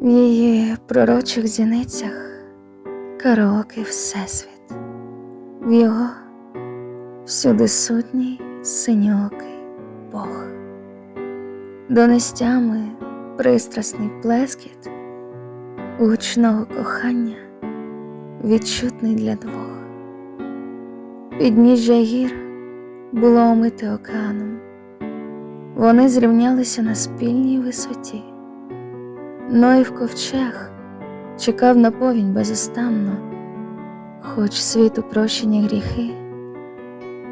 В її пророчих зіницях караоке Всесвіт, в його всюди сутній синьокий Бог. Донестями пристрасний плескіт гучного кохання, відчутний для двох. Підніжжя гір було омите океаном. Вони зрівнялися на спільній висоті. Ноїв ковчег чекав на повінь безостанно, хоч світу прощені гріхи,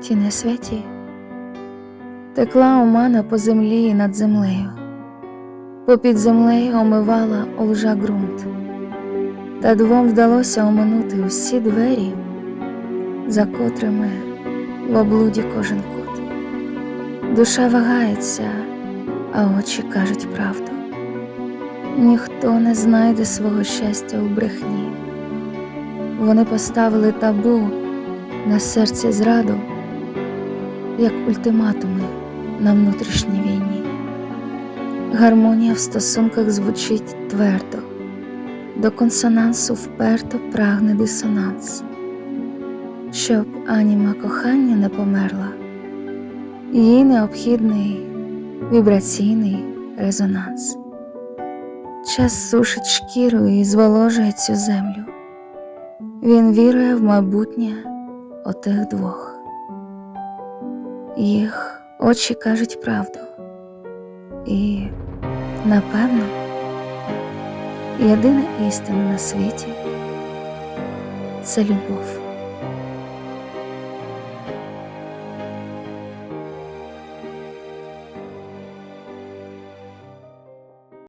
ті не святі, текла омана по землі і над землею, попід землею омивала олжа ґрунт, та двом вдалося оминути усі двері, за котрими в облуді кожен кут. Душа вагається, а очі кажуть правду. Ніхто не знайде свого щастя у брехні. Вони поставили табу на серце зраду, як ультиматуми на внутрішній війні. Гармонія в стосунках звучить твердо, до консонансу вперто прагне дисонанс, щоб аніма кохання не померла, їй необхідний вібраційний резонанс. Час сушить шкіру і зволожує цю землю. Він вірує в майбутнє отих двох. Їх очі кажуть правду. І, напевно, єдина істина на світі це любов.